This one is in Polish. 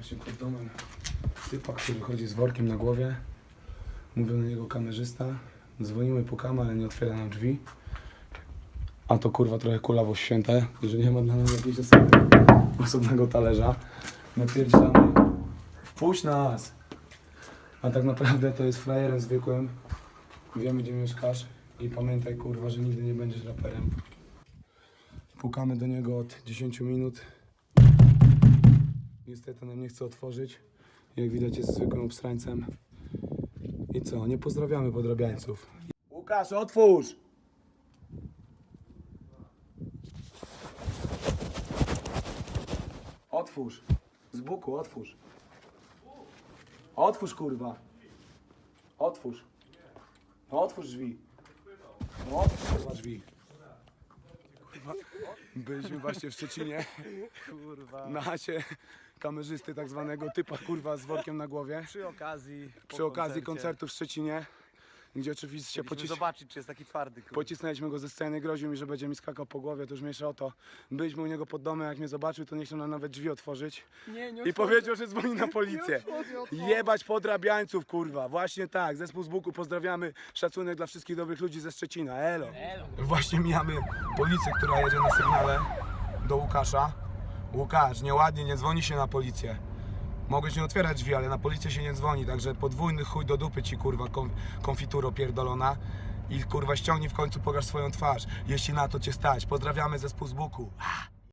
Właśnie pod domem typa, który chodzi z workiem na głowie. Mówią na niego kamerzysta. Dzwonimy, pukamy, ale nie otwiera nam drzwi. A to kurwa trochę kulawo święte, że nie ma dla nas jakiegoś osobnego, talerza. Napierdzielamy. Wpuść nas! A tak naprawdę to jest frajerem zwykłym. Wiemy gdzie mieszkasz i pamiętaj kurwa, że nigdy nie będziesz raperem. Pukamy do niego od 10 minut. Niestety nam nie chce otworzyć. Jak widać jest zwykłym obstrańcem. I co? Nie pozdrawiamy podrabiańców. Łukasz, otwórz! Otwórz. Z buku, otwórz. Otwórz kurwa. Otwórz. No otwórz drzwi. No otwórz kurwa drzwi. Byliśmy właśnie w Szczecinie. Kurwa. Na chacie kamerzysty tak zwanego typa kurwa z workiem na głowie. Przy okazji. Przy okazji koncercie koncertu w Szczecinie, gdzie oczywiście Chcieliśmy pocis zobaczyć, czy jest taki twardy. Kurwa. pocisnęliśmy go ze sceny, groził mi, że będzie mi skakał po głowie, to już mniejsza o to. Byliśmy u niego pod domem, jak mnie zobaczył, to nie chciał nam nawet drzwi otworzyć. Nie, nie I powiedział, że dzwoni na policję. Jebać podrabiańców, kurwa. Właśnie tak. Zespół z Buku pozdrawiamy. Szacunek dla wszystkich dobrych ludzi ze Szczecina. Elo. Właśnie mijamy policję, która jedzie na sygnale do Łukasza. Łukasz, nieładnie, nie dzwoni się na policję. Mogłeś nie otwierać drzwi, ale na policję się nie dzwoni, także podwójny chuj do dupy ci, kurwa, kon, konfituro pierdolona. I kurwa ściągnij w końcu, pokaż swoją twarz, jeśli na to cię stać. Pozdrawiamy zespół z Buku.